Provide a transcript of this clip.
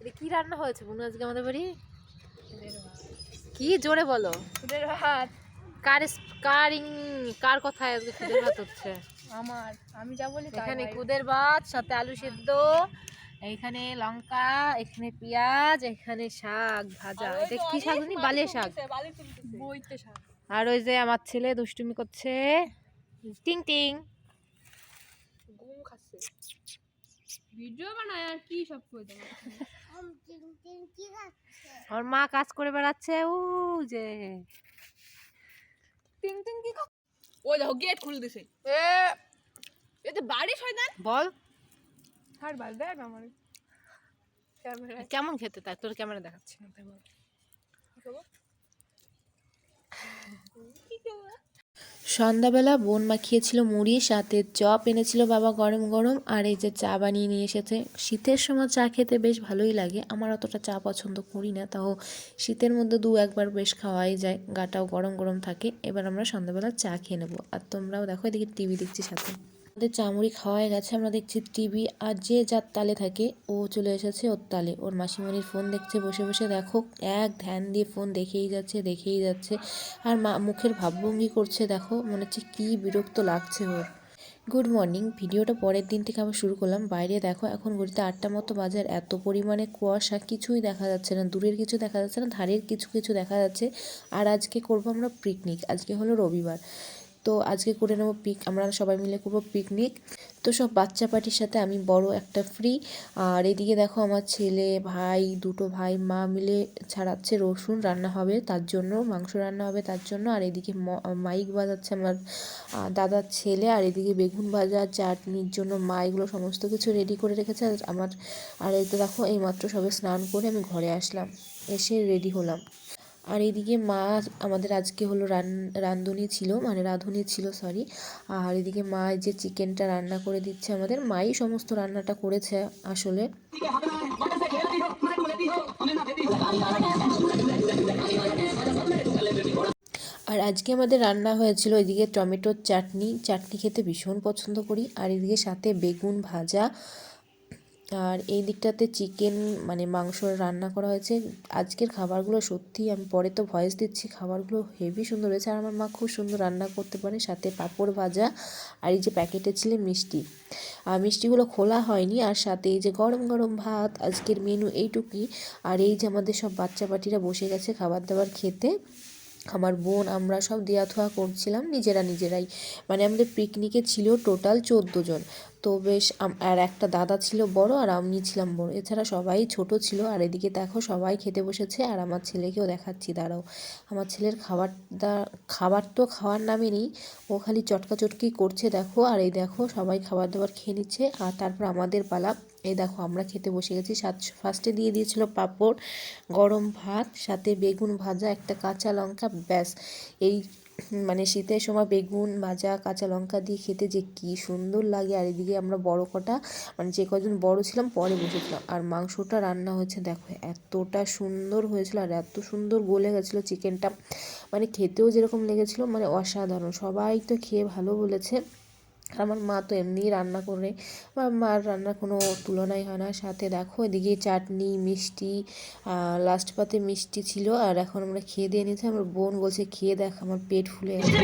এটা কি রান্না হয়েছে বুনু আজকে আমাদের বাড়ি? কি জোরে বলো? খুদের ভাত। কার ইস- কার কথায় আজকে খুদের ভাত হচ্ছে? আমার। আমি যা বলি এখানে। কুদের ভাত সাথে আলু সেদ্ধ এইখানে লঙ্কা এখানে পেঁয়াজ এখানে শাক ভাজা। এটা কি শাক জানি বালিয়া শাক। বইতে শাক। আর ওই যে আমার ছেলে দুষ্টুমি করছে। টিং টিং। ঘুম খাচ্ছে। ভিডিও বানায় আর কি সব করে দেবো? ওর মা কাজ করে বেড়াচ্ছে ও যে। টিং টিং কি ওই দেখো গেট খুলে দিছে। এ এতে বাড়ি শয়তান। বল। আর বাল দেখ আমার। ক্যামেরা। কেমন খেতে তাই? তোর ক্যামেরা দেখাচ্ছি। না তাই বল। কি করব সন্ধ্যাবেলা বোন মাখিয়েছিল মুড়ি, সাথে চপ এনেছিল বাবা গরম গরম, আর এই যে চা বানিয়ে নিয়ে এসেছে। শীতের সময় চা খেতে বেশ ভালোই লাগে। আমার অতটা চা পছন্দ করি না, তাও শীতের মধ্যে দু একবার বেশ খাওয়াই যায়, গাটাও গরম গরম থাকে। এবার আমরা সন্ধ্যাবেলা চা খেয়ে নেব। আর তোমরাও দেখো, এদিকে টিভি দেখছি সাথে। আমাদের চা মুড়ি খাওয়া হয়ে গেছে, আমরা দেখছি টিভি, আর যে যার তালে থাকে, ও চলে এসেছে ওর তালে। ওর মাসিমণির ফোন দেখছে, বসে বসে দেখো, এক ধ্যান দিয়ে ফোন দেখেই যাচ্ছে দেখেই যাচ্ছে, আর মা মুখের ভাবভঙ্গি করছে, দেখো, মনে হচ্ছে কী বিরক্ত লাগছে ওর। গুড মর্নিং, ভিডিওটা পরের দিন থেকে আবার শুরু করলাম। বাইরে দেখো, এখন ঘড়িতে আটটা মতো বাজার এত পরিমাণে কুয়াশা কিছুই দেখা যাচ্ছে না, দূরের কিছু দেখা যাচ্ছে না, ধারের কিছু কিছু দেখা যাচ্ছে, আর আজকে করব আমরা পিকনিক আজকে হলো রবিবার। তো আজকে করে নেব পিক আমরা সবাই মিলে করব পিকনিক তো সব বাচ্চা পার্টির সাথে আমি বড় একটা ফ্রি আর এদিকে দেখো আমার ছেলে, ভাই, দুটো ভাই, মা মিলে ছাড়াচ্ছে রসুন, রান্না হবে তার জন্য, মাংস রান্না হবে তার জন্য। আর এদিকে মাইক বাজাচ্ছে আমার দাদার ছেলে। আর এদিকে বেগুন ভাজা, চাটনির জন্য মা এগুলো সমস্ত কিছু রেডি করে রেখেছে। আর আমার, আর এই তো দেখো এইমাত্র সবে স্নান করে আমি ঘরে আসলাম। এসে রেডি হলাম। আর এদিকে মা আমাদের আজকে হলো রান, রাঁধুনি ছিল মানে রাঁধুনি ছিল সরি আর এদিকে মা যে চিকেনটা রান্না করে দিচ্ছে আমাদের, মাই সমস্ত রান্নাটা করেছে আসলে। আর আজকে আমাদের রান্না হয়েছিল এদিকে টমেটোর চাটনি চাটনি খেতে ভীষণ পছন্দ করি। আর এদিকে সাথে বেগুন ভাজা আর এই দিকটাতে চিকেন মানে মাংস রান্না করা হয়েছে। আজকের খাবারগুলো সত্যি আমি পরে তো ভয়েস দিচ্ছি, খাবারগুলো হেভি সুন্দর হয়েছে। আর আমার মা খুব সুন্দর রান্না করতে পারে, সাথে পাঁপড় ভাজা আর এই যে প্যাকেটে ছিল মিষ্টি। আর মিষ্টিগুলো খোলা হয়নি, আর সাথে এই যে গরম গরম ভাত, আজকের মেনু এইটুকুই। আর এই যে আমাদের সব বাচ্চা পাটিরা বসে গেছে খাবার দাবার খেতে। আমার বোন আমরা সব দেয়া থোয়া করছিলাম নিজেরা নিজেরাই। মানে আমাদের পিকনিকে ছিল টোটাল চোদ্দ জন। তো বেশ আর একটা দাদা ছিল বড় আর আমি ছিলাম বড়। এছাড়া সবাই ছোট ছিল আর এদিকে দেখো সবাই খেতে বসেছে আর আমার ছেলেকেও দেখাচ্ছি, দাঁড়াও। আমার ছেলের খাবার দা, খাবার তো খাওয়ার নামে নেই, ও খালি চটকা চটকি করছে দেখো। আর এই দেখো সবাই খাবার দাবার খেয়ে নিচ্ছে আর তারপর আমাদের পালা এই দেখো, আমরা খেতে বসে গেছি। সাত ফার্স্টে দিয়ে দিয়েছিল পাঁপড়, গরম ভাত, সাথে বেগুন ভাজা, একটা কাঁচা লঙ্কা, ব্যাস। এই মানে শীতের সময় বেগুন ভাজা, কাঁচা লঙ্কা দিয়ে খেতে যে কি সুন্দর লাগে। আর এদিকে আমরা বড় কটা মানে যে কজন বড় ছিলাম, পরে বসেছিলাম। আর মাংসটা রান্না হয়েছে, দেখো, এতটা সুন্দর হয়েছিল আর এত সুন্দর গলে গেছিল চিকেনটা। মানে খেতেও যেরকম লেগেছিলো মানে অসাধারণ। সবাই তো খেয়ে ভালো বলেছে। আর আমার মা তো এমনিই রান্না করে, আমার মার রান্নার কোনো তুলনাই হয় না। সাথে দেখো, এদিকে চাটনি, মিষ্টি লাস্ট পাতে মিষ্টি ছিল আর এখন আমরা খেয়ে দিয়ে নিয়েছি। আমার বোন বলছে, খেয়ে দেখ, আমার পেট ফুলে গেছে।